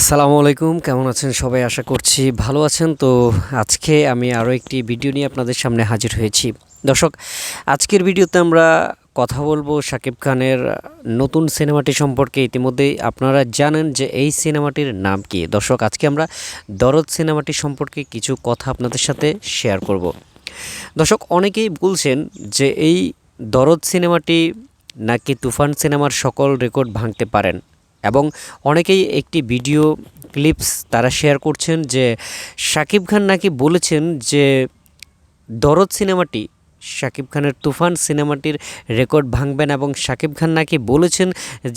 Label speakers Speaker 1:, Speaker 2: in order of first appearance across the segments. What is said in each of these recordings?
Speaker 1: আসসালামু আলাইকুম, কেমন আছেন সবাই? আশা করছি ভালো আছেন। তো আজকে আমি আরও একটি ভিডিও নিয়ে আপনাদের সামনে হাজির হয়েছি। দর্শক, আজকের ভিডিওতে আমরা কথা বলব শাকিব খানের নতুন সিনেমাটি সম্পর্কে। ইতিমধ্যেই আপনারা জানেন যে এই সিনেমাটির নাম কি। দর্শক, আজকে আমরা দরদ সিনেমাটি সম্পর্কে কিছু কথা আপনাদের সাথে শেয়ার করব। দর্শক, অনেকেই বলছেন যে এই দরদ সিনেমাটি নাকি তুফান সিনেমার সকল রেকর্ড ভাঙতে পারেন। এবং অনেকেই একটি ভিডিও ক্লিপস তারা শেয়ার করছেন যে শাকিব খান নাকি বলেছেন যে দরদ সিনেমাটি, শাকিব খানের তুফান সিনেমাটির রেকর্ড ভাঙবেন এবং শাকিব খান নাকি বলেছেন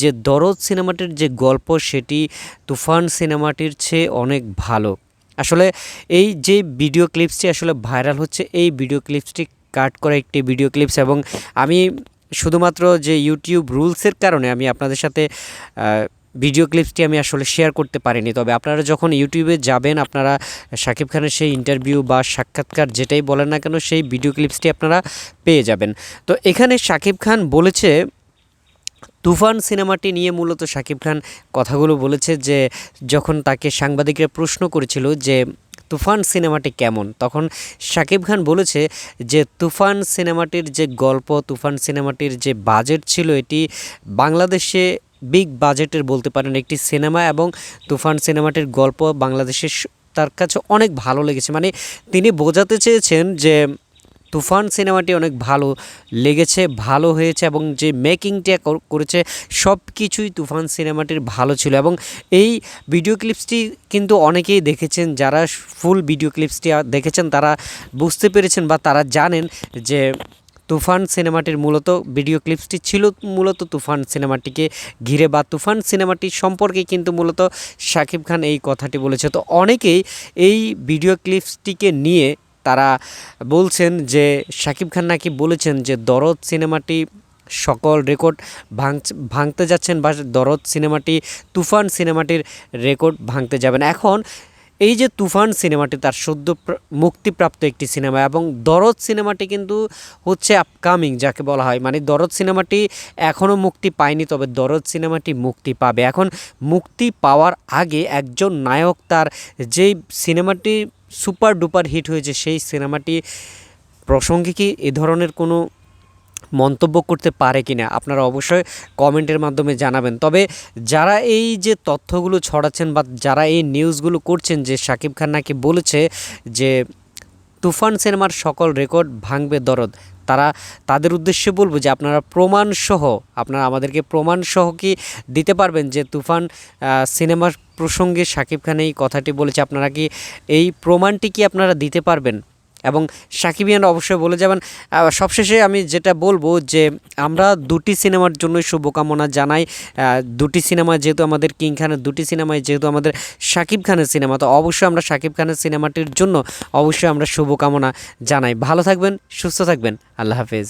Speaker 1: যে দরদ সিনেমাটির যে গল্প সেটি তুফান সিনেমাটির চেয়ে অনেক ভালো। আসলে এই যে ভিডিও ক্লিপসটি আসলে ভাইরাল হচ্ছে, এই ভিডিও ক্লিপসটি কাট করা একটি ভিডিও ক্লিপস এবং আমি শুধুমাত্র যে ইউটিউব রুলসের কারণে আমি আপনাদের সাথে ভিডিও ক্লিপসটি আমি আসলে শেয়ার করতে পারিনি। তবে আপনারা যখন ইউটিউবে যাবেন, আপনারা শাকিব খানের সেই ইন্টারভিউ বা সাক্ষাৎকার যেটাই বলেন না কেন, সেই ভিডিও ক্লিপসটি আপনারা পেয়ে যাবেন। তো এখানে শাকিব খান বলেছে, তুফান সিনেমাটি নিয়ে মূলত শাকিব খান কথাগুলো বলেছে যে, যখন তাকে সাংবাদিকরা প্রশ্ন করেছিল যে তুফান সিনেমাটি কেমন? তখন শাকিব খান বলেছে যে, তুফান সিনেমাটির যে গল্প, তুফান সিনেমাটির যে বাজেট ছিল, এটি বাংলাদেশে বিগ বাজেটের বলতে পারেন একটি সিনেমা এবং তুফান সিনেমাটির গল্প বাংলাদেশের তার কাছে অনেক ভালো লেগেছে। মানে তিনি বোঝাতে চেয়েছেন যে তুফান সিনেমাটি অনেক ভালো লেগেছে, ভালো হয়েছে এবং যে মেকিংটা করেছে সব কিছুই তুফান সিনেমাটির ভালো ছিল এবং এই ভিডিও ক্লিপসটি কিন্তু অনেকেই দেখেছেন, যারা ফুল ভিডিও ক্লিপসটি দেখেছেন তারা বুঝতে পেরেছেন বা তারা জানেন যে তুফান সিনেমাটির মূলত ভিডিও ক্লিপসটি ছিল মূলত তুফান সিনেমাটিকে ঘিরে বা তুফান সিনেমাটি সম্পর্কে কিন্তু মূলত শাকিব খান এই কথাটি বলেছে। তো অনেকেই এই ভিডিও ক্লিপসটিকে নিয়ে তারা বলছেন যে শাকিব খান নাকি বলেছেন যে দরদ সিনেমাটি সকল রেকর্ড ভাঙ ভাঙতে যাচ্ছেন বা দরদ সিনেমাটি, তুফান সিনেমাটির রেকর্ড ভাঙতে যাবেন। এখন এই যে তুফান সিনেমাটি তার সদ্য প্র- মুক্তিপ্রাপ্ত একটি সিনেমা এবং দরদ সিনেমাটি কিন্তু হচ্ছে আপকামিং যাকে বলা হয়। মানে দরদ সিনেমাটি এখনও মুক্তি পায়নি, তবে দরদ সিনেমাটি মুক্তি পাবে। এখন মুক্তি পাওয়ার আগে একজন নায়ক তার যেই সিনেমাটি সুপার ডুপার হিট হয়েছে সেই সিনেমাটি প্রসঙ্গে কি এ ধরনের কোনো মন্তব্য করতে পারে কি না আপনারা অবশ্যই কমেন্টের মাধ্যমে জানাবেন। তবে যারা এই যে তথ্যগুলো ছড়াচ্ছেন বা যারা এই নিউজগুলো করছেন যে শাকিব খান নাকি বলেছে যে তুফান সিনেমার সকল রেকর্ড ভাঙবে দরদ তারা তাদের উদ্দেশ্যে বলব যে আপনারা প্রমাণসহ, আপনারা আমাদেরকে প্রমাণসহ কি দিতে পারবেন যে তুফান সিনেমার প্রসঙ্গে শাকিব খান এই কথাটি বলেছে, আপনারা কি এই প্রমাণটি কি আপনারা দিতে পারবেন? এবং সাকিবিয়ান অবশ্যই বলে যাবেন সবশেষে আমি যেটা বলব যে আমরা দুটি সিনেমার জন্যই শুভকামনা জানাই। দুটি সিনেমা যেহেতু আমাদের কিং খানের, দুটি সিনেমায় যেহেতু আমাদের সাকিব খানের সিনেমা, তো অবশ্যই আমরা সাকিব খানের সিনেমাটির জন্য অবশ্যই আমরা শুভকামনা জানাই। ভালো থাকবেন, সুস্থ থাকবেন, আল্লাহ হাফেজ।